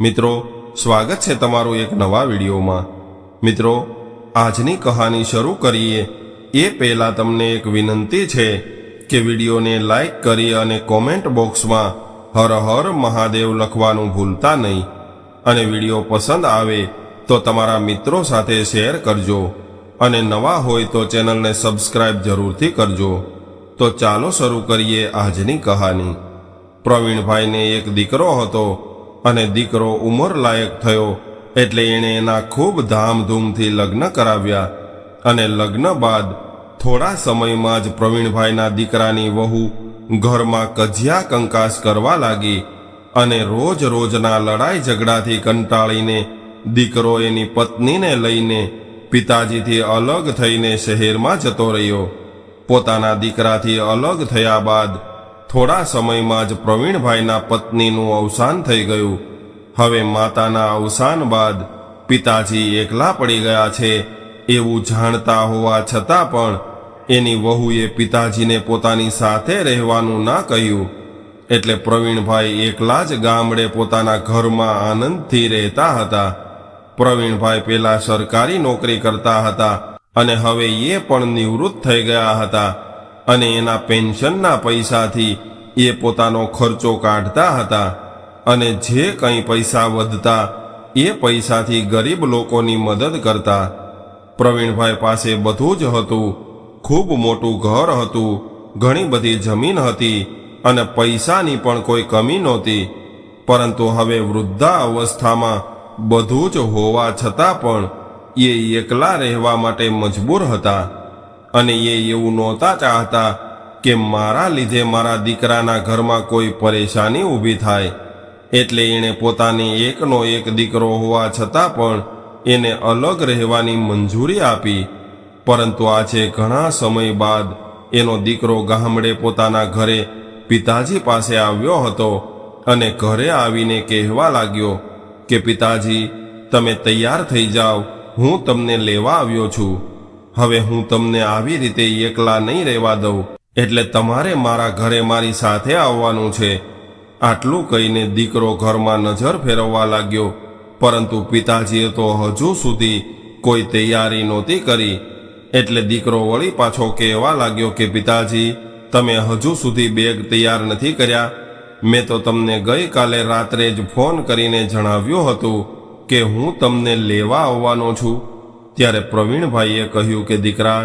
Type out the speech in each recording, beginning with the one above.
મિત્રો, સ્વાગત છે તમારું એક નવા વિડીયોમાં. મિત્રો, આજની કહાની શરૂ કરીએ. એ પહેલાં તમને એક વિનંતી છે કે વિડીયોને લાઈક કરી અને કોમેન્ટ બોક્સમાં હર હર મહાદેવ લખવાનું ભૂલતા નહીં. અને વીડિયો પસંદ આવે તો તમારા મિત્રો સાથે શેર કરજો. અને નવા હોય તો ચેનલને સબસ્ક્રાઇબ જરૂરથી કરજો. તો ચાલો શરૂ કરીએ આજની કહાની. પ્રવીણભાઈને એક દીકરો હતો. અને દીકરો ઉંમર લાયક થયો એટલે એણે એના ખૂબ ધામધૂમથી લગ્ન કરાવ્યા અને લગ્ન બાદ થોડા સમયમાં જ પ્રવીણભાઈના દીકરાની વહુ ઘરમાં કજિયા કંકાસ કરવા લાગી અને રોજ રોજના લડાઈ ઝઘડાથી કંટાળીને દીકરો એની પત્નીને લઈને પિતાજીથી અલગ થઈને શહેરમાં જતો રહ્યો. પોતાના દીકરાથી અલગ થયા બાદ થોડા સમયમાં જ પ્રવીણભાઈના પત્નીનું અવસાન થઈ ગયું. હવે માતાના અવસાન બાદ પિતાજી એકલા પડી ગયા છે, એવું જાણતા હોવા છતાં પણ એની વહુએ પિતાજીને પોતાની સાથે રહેવાનું ના કહ્યું. એટલે પ્રવીણભાઈ એકલા જ ગામડે પોતાના ઘરમાં આનંદથી રહેતા હતા. પ્રવીણભાઈ પહેલાં સરકારી નોકરી કરતા હતા અને હવે એ પણ નિવૃત્ત થઈ ગયા હતા. અને એના પેન્શનના પૈસાથી એ પોતાનો ખર્ચો કાઢતા હતા અને જે કંઈ પૈસા વધતા એ પૈસાથી ગરીબ લોકોની મદદ કરતા. પ્રવીણભાઈ પાસે બધું જ હતું, ખૂબ મોટું ઘર હતું, ઘણી બધી જમીન હતી અને પૈસાની પણ કોઈ કમી નહોતી. પરંતુ હવે વૃદ્ધા અવસ્થામાં બધું જ હોવા છતાં પણ એ એકલા રહેવા માટે મજબૂર હતા. અને એ એવું નહોતા ચાહતા કે મારા લીધે મારા દીકરાના ઘરમાં કોઈ પરેશાની ઊભી થાય. એટલે એણે પોતાની એકનો એક દીકરો હોવા છતાં પણ એને અલગ રહેવાની મંજૂરી આપી. પરંતુ આજે ઘણા સમય બાદ એનો દીકરો ગામડે પોતાના ઘરે પિતાજી પાસે આવ્યો હતો અને ઘરે આવીને કહેવા લાગ્યો કે, પિતાજી, તમે તૈયાર થઈ જાઓ, હું તમને લેવા આવ્યો છું. હવે હું તમને આવી રીતે એકલા નહીં રહેવા દઉં, એટલે તમારે મારા ઘરે મારી સાથે આવવાનું છે. આટલું કહીને દીકરો ઘરમાં નજર ફેરવવા લાગ્યો, પરંતુ પિતાજીએ તો હજુ સુધી કોઈ તૈયારી નહોતી કરી. એટલે દીકરો વળી પાછો કહેવા લાગ્યો કે, પિતાજી, તમે હજુ સુધી બેગ તૈયાર નથી કર્યા. મેં તો તમને ગઈકાલે રાત્રે જ ફોન કરીને જણાવ્યું હતું કે હું તમને લેવા આવવાનો છું. ત્યારે પ્રવીણભાઈએ કહ્યું કે, દીકરા,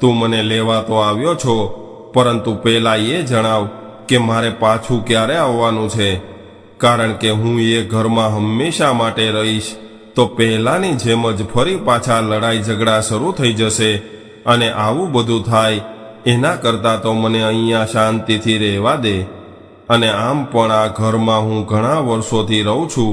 તું મને લેવા તો આવ્યો છો, પરંતુ પહેલાં એ જણાવ કે મારે પાછું ક્યારે આવવાનું છે. કારણ કે હું એ ઘરમાં હંમેશા માટે રહીશ, તો પહેલાંની જેમ જ ફરી પાછા લડાઈ ઝઘડા શરૂ થઈ જશે અને આવું બધું થાય, એના કરતાં તો મને અહીંયા શાંતિથી રહેવા દે. અને આમ પણ આ ઘરમાં હું ઘણા વર્ષોથી રહું છું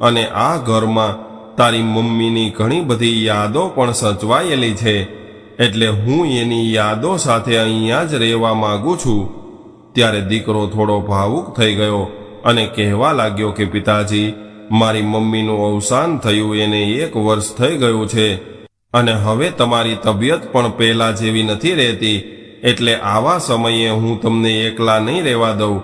અને આ ઘરમાં તારી મમ્મીની ઘણી બધી યાદો પણ સચવાયેલી છે. એટલે હું એની યાદો સાથે અહીંયા જ રહેવા માંગુ છું. ત્યારે દીકરો થોડો ભાવુક થઈ ગયો અને કહેવા લાગ્યો કે, પિતાજી, મારી મમ્મીનું અવસાન થયું એને એક વર્ષ થઈ ગયું છે અને હવે તમારી તબિયત પણ પહેલા જેવી નથી રહેતી. એટલે આવા સમયે હું તમને એકલા નહીં રહેવા દઉં.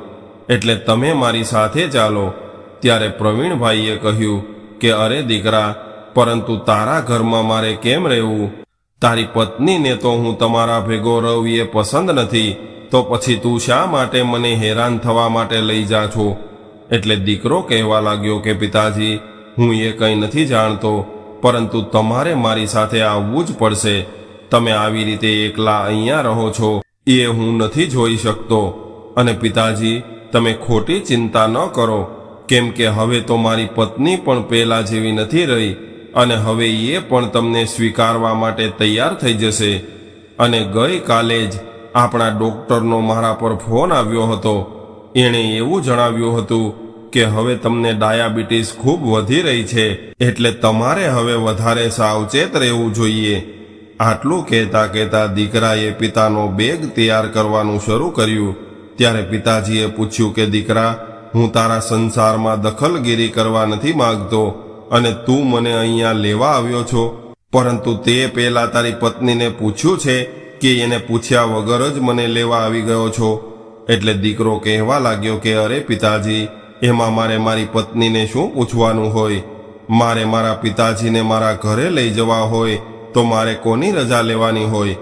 એટલે તમે મારી સાથે ચાલો. ત્યારે પ્રવીણભાઈએ કહ્યું કે અરે દીકરા, પરંતુ તારા ઘરમાં મારે કેમ રહેવું? તારી પત્નીને તો હું તમારા ભેગો રહું એ પસંદ નથી, તો પછી તું શા માટે મને હેરાન થવા માટે લઈ જા છો? એટલે દીકરો કહેવા લાગ્યો કે, પિતાજી, હું એ કંઈ નથી જાણતો, પરંતુ તમારે મારી સાથે આવવું જ પડશે. તમે આવી રીતે એકલા અહીંયા રહો છો, એ હું નથી જોઈ શકતો. અને પિતાજી, તમે ખોટી ચિંતા ન કરો. કેમ કે હવે તો મારી પત્ની પણ પહેલા જેવી નથી રહી અને હવે એ પણ તમને સ્વીકારવા માટે તૈયાર થઈ જશે. અને ગઈકાલે જ આપણા ડૉક્ટરનો મારા પર ફોન આવ્યો હતો. એણે એવું જણાવ્યું હતું કે હવે તમને ડાયાબિટીસ ખૂબ વધી રહી છે, એટલે તમારે હવે વધારે સાવચેત રહેવું જોઈએ. આટલું કહેતા કહેતા દીકરાએ પિતાનો બેગ તૈયાર કરવાનું શરૂ કર્યું. ત્યારે પિતાજીએ પૂછ્યું કે, દીકરા હું તારા સંસારમાં દખલગીરી કરવા નથી માંગતો અને તું મને અહીંયા લેવા આવ્યો છો. પરંતુ તે પહેલા તારી પત્નીને પૂછ્યું છે કે એને પૂછ્યા વગર જ મને લેવા આવી ગયો છો. એટલે દીકરો કહેવા લાગ્યો કે, અરે પિતાજી, એમાં મારે મારી પત્નીને શું પૂછવાનું હોય? મારે મારા પિતાજીને મારા ઘરે લઈ જવા હોય તો મારે કોની રજા લેવાની હોય?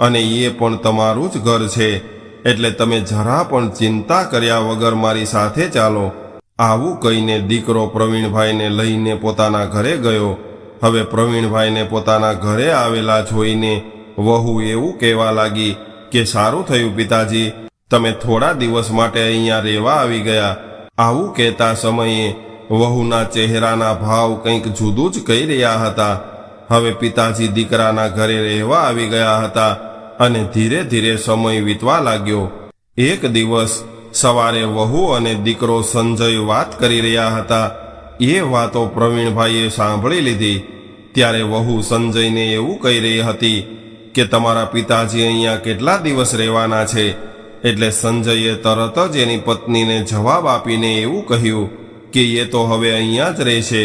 અને એ પણ તમારું જ ઘર છે. એટલે તમે જરા પણ ચિંતા કર્યા વગર મારી સાથે ચાલો. આવું કહીને દીકરો પ્રવીણભાઈને લઈને પોતાના ઘરે ગયો. હવે પ્રવીણભાઈને પોતાના ઘરે આવેલા જોઈને વહુ એવું કહેવા લાગી કે, સારું થયું પિતાજી, તમે થોડા દિવસ માટે અહીંયા રહેવા આવી ગયા. આવું કહેતા સમયે વહુના ચહેરાના ભાવ કંઈક જુદું જ કહી રહ્યા હતા. હવે પિતાજી દીકરાના ઘરે રહેવા આવી ગયા હતા. અને ધીરે ધીરે સમય વીતવા લાગ્યો. એક દિવસ સવારે વહુ અને દીકરો સંજય વાત કરી રહ્યા હતા. એ વાતો પ્રવીણભાઈએ સાંભળી લીધી. ત્યારે વહુ સંજયને એવું કહી રહી હતી કે તમારા પિતાજી અહીંયા કેટલા દિવસ રહેવાના છે? એટલે સંજયે તરત જ એની પત્નીને જવાબ આપીને એવું કહ્યું કે એ તો હવે અહીંયા જ રહેશે,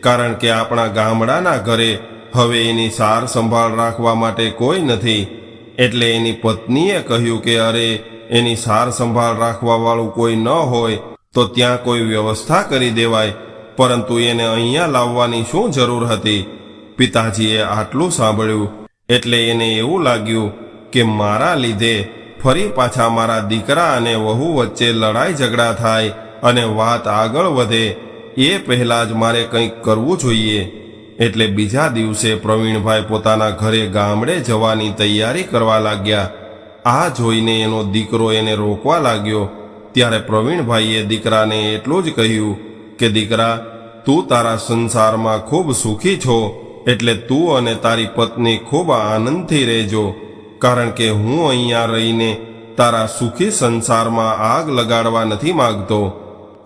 કારણ કે આપણા ગામડાના ઘરે હવે એની સાર સંભાળ રાખવા માટે કોઈ નથી. એટલે એની પત્નીએ કહ્યું કે, અરે, એની સાર સંભાળ રાખવા વાળું કોઈ ન હોય, તો ત્યાં કોઈ વ્યવસ્થા કરી દેવાય. પરંતુ એને અહીંયા લાવવાની શું જરૂર હતી? પિતાજીએ આટલું સાંભળ્યું. એટલે એને એવું લાગ્યું કે, મારા લીધે ફરી પાછા મારા દીકરા અને વહુ વચ્ચે લડાઈ ઝઘડા થાય અને વાત આગળ વધે. એ પહેલાં જ મારે કંઈક કરવું જોઈએ. એટલે બીજા દિવસે પ્રવીણભાઈ પોતાના ઘરે ગામડે જવાની તૈયારી કરવા લાગ્યા. આ જોઈને એનો દીકરો એને રોકવા લાગ્યો. ત્યારે પ્રવીણભાઈએ દીકરાને એટલું જ કહ્યું કે, દીકરા, તું તારા સંસારમાં ખૂબ સુખી છો, એટલે તું અને તારી પત્ની ખૂબ આનંદથી રહેજો. કારણ કે હું અહીંયા રહીને તારા સુખી સંસારમાં આગ લગાડવા નથી માગતો.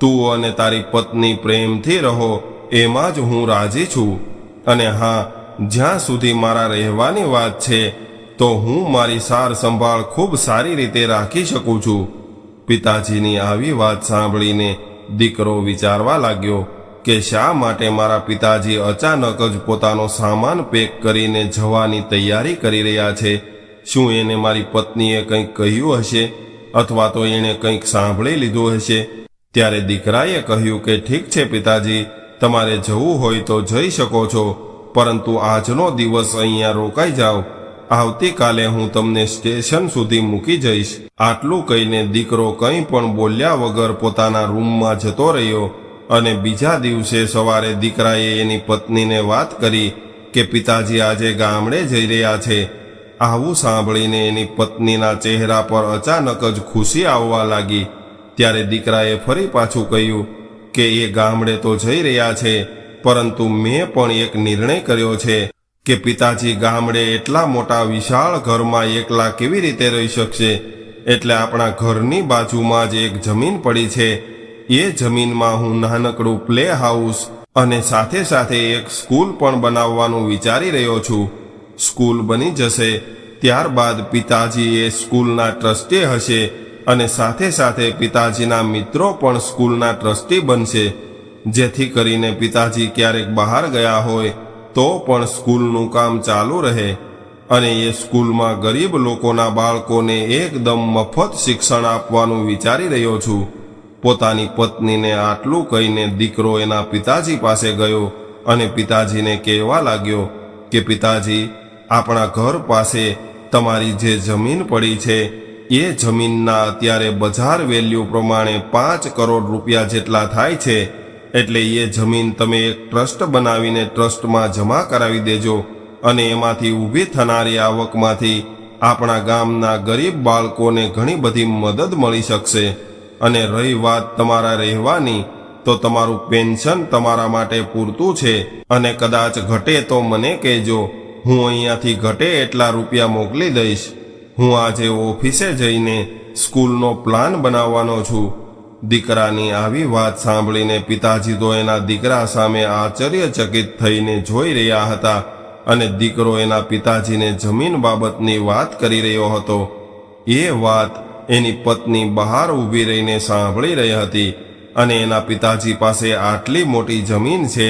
તું અને તારી પત્ની પ્રેમથી રહો, એમાં જ હું રાજી છું. અને હા, જ્યાં સુધી મારા રહેવાની વાત છે, તો હું મારી સાર સંભાળ ખૂબ સારી રીતે રાખી શકું છું. પિતાજીની આવી વાત સાંભળીને દીકરો વિચારવા લાગ્યો કે શા માટે મારા પિતાજી અચાનક જ પોતાનો સામાન પેક કરીને જવાની તૈયારી કરી રહ્યા છે? શું એને મારી પત્નીએ કંઈક કહ્યું હશે અથવા તો એણે કંઈક સાંભળી લીધું હશે? ત્યારે દીકરાએ કહ્યું કે ઠીક છે પિતાજી તમારે જવું હોય તો જઈ શકો છો, પરંતુ આજનો દિવસ અહીંયા રોકાઈ જાઓ. આવતીકાલે હું તમને સ્ટેશન સુધી મૂકી જઈશ. આટલું કહીને દીકરો કંઈ પણ બોલ્યા વગર પોતાના રૂમમાં જતો રહ્યો અને બીજા દિવસે સવારે દીકરાએ એની પત્નીને વાત કરી કે પિતાજી આજે ગામડે જઈ રહ્યા છે. આવું સાંભળીને એની પત્નીના ચહેરા પર અચાનક જ ખુશી આવવા લાગી. ત્યારે દીકરાએ ફરી પાછું કહ્યું કે એ ગામડે તો જઈ રહ્યા છે, પરંતુ મેં પણ એક નિર્ણય કર્યો છે કે પિતાજી ગામડે એટલા મોટા વિશાળ ઘરમાં એકલા કેવી રીતે રહી શકશે? એટલે આપણા ઘરની બાજુમાં જ એક જમીન પડી છે. એ જમીનમાં હું નાનકડું પ્લે હાઉસ અને સાથે સાથે એક સ્કૂલ પણ બનાવવાનું વિચારી રહ્યો છું. સ્કૂલ બની જશે, ત્યારબાદ પિતાજી એ સ્કૂલના ટ્રસ્ટી હશે અને સાથે સાથે પિતાજીના મિત્રો પણ સ્કૂલના ટ્રસ્ટી બનશે. જેથી કરીને પિતાજી ક્યારેક બહાર ગયા હોય, તો પણ સ્કૂલનું કામ ચાલુ રહે અને એ સ્કૂલમાં ગરીબ લોકોના બાળકોને એકદમ મફત શિક્ષણ આપવાનું વિચારી રહ્યો છું. પોતાની પત્નીને આટલું કહીને દીકરો એના પિતાજી પાસે ગયો અને પિતાજીને કહેવા લાગ્યો કે, પિતાજી, આપણા ઘર પાસે તમારી જે જમીન પડી છે એ જમીનના અત્યારે બજાર વેલ્યુ પ્રમાણે પાંચ કરોડ રૂપિયા જેટલા થાય છે, એટલે એ જમીન તમે એક ટ્રસ્ટ બનાવીને ટ્રસ્ટમાં જમા કરાવી દેજો અને એમાંથી ઊભી થનારી આવકમાંથી આપણા ગામના ગરીબ બાળકોને ઘણી બધી મદદ મળી શકશે. અને રહી વાત તમારા રહેવાની, તો તમારું પેન્શન તમારા માટે પૂરતું છે અને કદાચ ઘટે તો મને કહેજો, હું અહીંયાથી ઘટે એટલા રૂપિયા મોકલી દઈશ. હું આજે ઓફિસે જઈને સ્કૂલનો પ્લાન બનાવવાનો છું. દીકરાની આવી વાત સાંભળીને પિતાજી તો એના દીકરા સામે આશ્ચર્યચકિત થઈને જોઈ રહ્યા હતા અને દીકરો એના પિતાજીને જમીન બાબતની વાત કરી રહ્યો હતો. એ વાત એની પત્ની બહાર ઊભી રહીને સાંભળી રહી હતી અને એના પિતાજી પાસે આટલી મોટી જમીન છે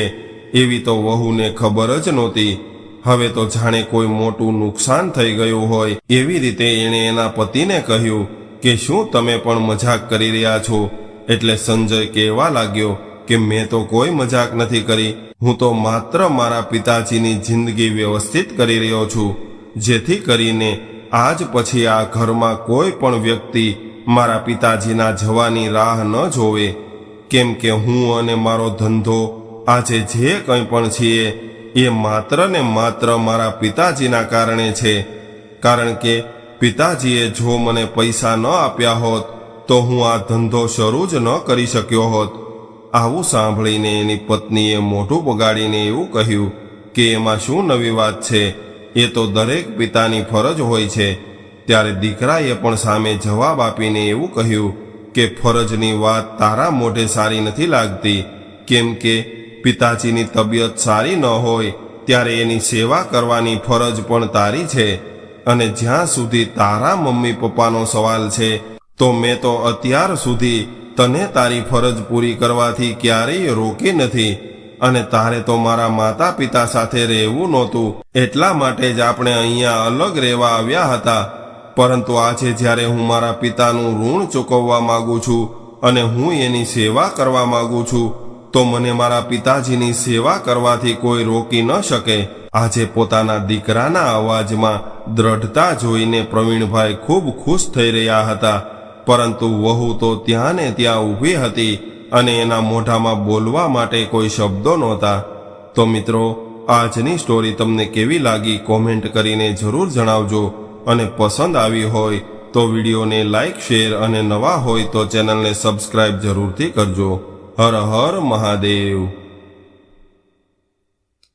એવી તો વહુને ખબર જ નહોતી. હવે તો જાણે કોઈ મોટું નુકસાન થઈ ગયું હોય એવી રીતે એણે એના પતિને કહ્યું કે શું તમે પણ મજાક કરી રહ્યા છો? એટલે સંજય કહેવા લાગ્યો કે મેં તો કોઈ મજાક નથી કરી. હું તો માત્ર મારા પિતાજીની જિંદગી વ્યવસ્થિત કરી રહ્યો છું. જેથી કરીને આજ પછી આ ઘરમાં કોઈ પણ વ્યક્તિ મારા પિતાજીના જવાની રાહ ન જોવે. કેમ કે હું અને મારો ધંધો આજે જે કંઈ પણ છીએ એ માત્ર ને માત્ર મારા પિતાજીના કારણે છે. કારણ કે પિતાજીએ જો મને પૈસા ન આપ્યા હોત, તો હું આ ધંધો શરૂ જ ન કરી શક્યો હોત. આવું સાંભળીને એની પત્નીએ મોઢું બગાડીને એવું કહ્યું કે એમાં શું નવી વાત છે? એ તો દરેક પિતાની ફરજ હોય છે. ત્યારે દીકરાએ પણ સામે જવાબ આપીને એવું કહ્યું કે ફરજની વાત તારા મોઢે સારી નથી લાગતી, કેમ કે પિતાજીની તબિયત સારી ન હોય, ત્યારે એની સેવા કરવાની ફરજ પણ તારી છે. અને જ્યાં સુધી તારા મમ્મી પપ્પાનો સવાલ છે, તો મેં તો અત્યાર સુધી તને તારી ફરજ પૂરી કરવાથી ક્યારેય રોકી નથી. અને તારે તો મારા માતા પિતા સાથે રહેવું નહોતું, એટલા માટે જ આપણે અહીંયા અલગ રહેવા આવ્યા હતા. પરંતુ આજે જ્યારે હું મારા પિતાનું ઋણ ચૂકવવા માગું છું, અને હું એની સેવા કરવા માગું છું તો મને મારા પિતાજીની સેવા કરવાથી કોઈ રોકી ન શકે. આજે પોતાના દીકરાના અવાજમાં દ્રઢતા જોઈને પ્રવીણભાઈ ખૂબ ખુશ થઈ રહ્યા હતા. પરંતુ વહુ તો ત્યાં ને ત્યાં ઊભી હતી અને એના મોઢામાં બોલવા માટે કોઈ શબ્દો નહોતા. તો મિત્રો, આજની સ્ટોરી તમને કેવી લાગી કોમેન્ટ કરીને જરૂર જણાવજો. અને પસંદ આવી હોય તો વિડીયોને લાઇક શેર અને નવા હોય તો ચેનલને સબસ્ક્રાઇબ જરૂરથી કરજો. હર હર મહાદેવ.